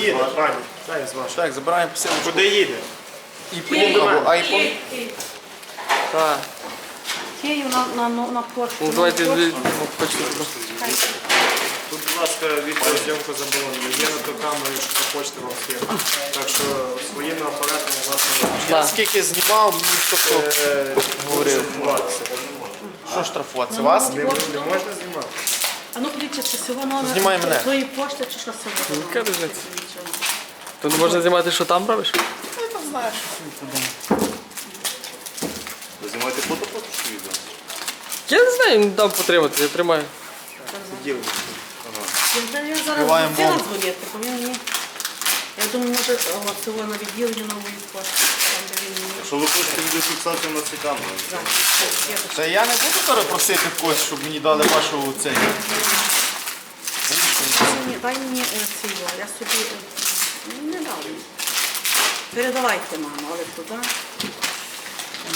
їде, пані? Дай з вашого. Так, забираємо посилочку. Куди їде? І поїдемо або iPhone. Так. Київ на, на, на, на пошту. Ну давайте ви- ну, хочете просто. Тут, будь ласка, відеозйомку заборонено. Є на ту камеру, що ви хочете вам схему. Так що своїми апаратами власне не Я скільки знімав, мені Е, говорив. Що штрафуватися? Вас? Не, не можна знімати? А ну подивіться, чи Знімай мене. твоєї пошти, чи що це буде? Яка різниця? Тут можна знімати, що там робиш? Ви знімаєте фото фото чи відео? Я не знаю, він дав потримати, я тримаю. Діло. Я, я зараз Відкриваємо хотіла бомбу. дзвонити, бо він мені... Я думаю, може, о, цього на відділенні нової пошти, Якщо ви хочете відеофіксацію на цій камері. Та я не буду зараз просити когось, щоб мені дали вашу цей. Дай мені, дай мені е, я собі... е, ну, Не дав. Передавайте, мамо, але туди.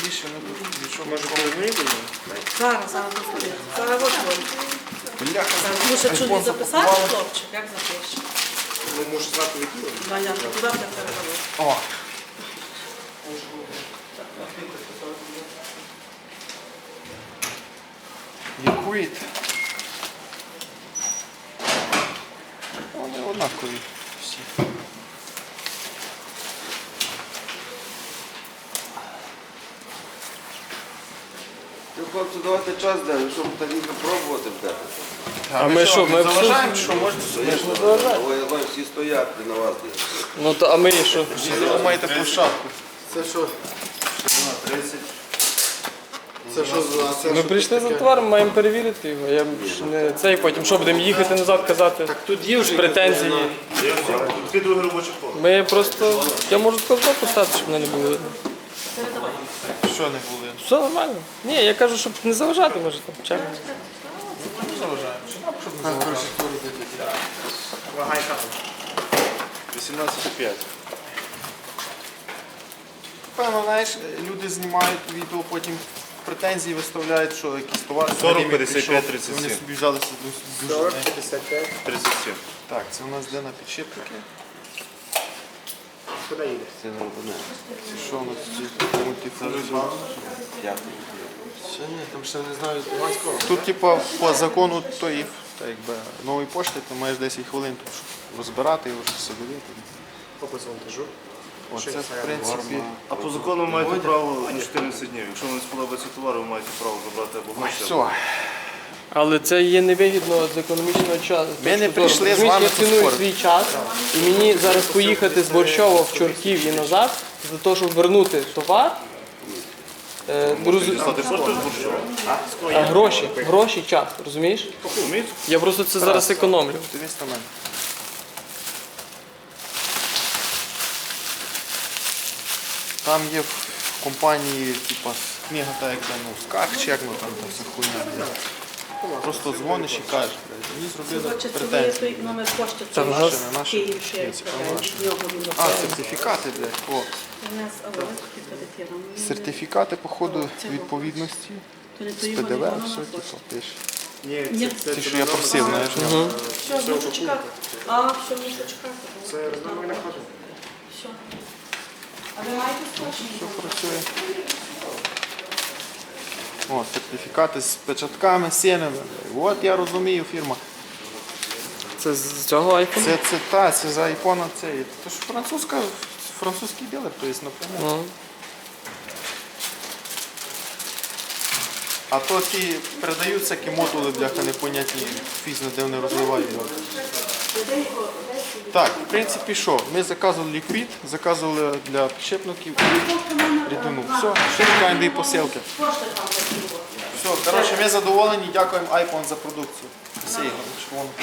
Більше не буду. Що Може, коли ми будемо? Зараз, зараз, зараз. Зараз от. Бляха. Зараз мушу iPhone записати, хлопчик, як запишеш? Ми можемо знати відділення. Да, я туди. О. Ліквід. Вони однакові всі. Хлопці, давайте час даємо, щоб тоді пробувати будете. А, ми що, ми заважаємо, що можете собі? Я всі стоять на вас. Ну то а ми що? Ви маєте площадку. Це що? 30. Це що за... Це Ми прийшли за товаром, маємо перевірити його. Я ж не цей потім що будемо їхати назад казати? Так тут є вже претензії. Ти друге робоче коло. Ми просто. Я можу таку збоку стати, щоб мене не було видно. Що не були? Все нормально. Ні, я кажу, щоб не заважати, може там. Чек. Не заважаємо. Вагай капу. 18,5. Певно, знаєш, люди знімають відео, потім претензії виставляють, що якісь товари 40, взагалі 55, прийшов, 37. Вони собі взялися дуже- дуже. 40, 55. 37. Так, це у нас де на підшипники. Куди їде? Це не робимо. Це що у нас ці мультифункціонал? Ще ні, там ще не знаю Луганського. Тут, типа, по закону тої та, якби, нової пошти, ти маєш 10 хвилин, щоб розбирати його, щоб все дивити. По монтажу. Оце, в принципі, А по закону ви маєте право на 14 днів. Якщо вам не сподобається товар, ви маєте право забрати або гроші. або- все. Але це є невигідно з економічного часу. Ми не прийшли з вами Я ціную поспорити. свій час, і мені зараз поїхати з Борщова в Чортків і назад, для того, щоб вернути товар. Е, роз- Дістати кошти з борщова. а, гроші, гроші, час, розумієш? Вмієте? Я просто це зараз економлю. Дивись на мене. Там є в компанії, типа, книга та як там, ну, скарг, чи як ну там та вся хуйня. блядь. Просто дзвониш і кажеш, блядь, мені зробили Значить, це є претензії. той номер пошти. Це в Наше, наше. Київ ще Ні, це е, наше. від нього він А, сертифікати, блядь. О, У нас, сертифікати, походу, відповідності То не з ПДВ, все, типу, пошті. пише. Ні, Ні. це, це, Ті, що я просив, знаєш. Що, мушу чекати? А, що, мушу чекати? Це розмовляє ходу. Працює. О, сертифікати з печатками, сінами. От я розумію, фірма. Це з цього айфону? Це, це та, це за айфона це. То ж французька, французький дилер, то є напряму. Ну. А то ті передають всякі модули, бляха, непонятні, фізно, де вони розливають. Так, в принципі, що? Ми заказували ліквід, заказували для підшипників рідину. Все, ще чекаємо дві посилки. Все, коротше, ми задоволені, дякуємо iPhone за продукцію. Кнопку.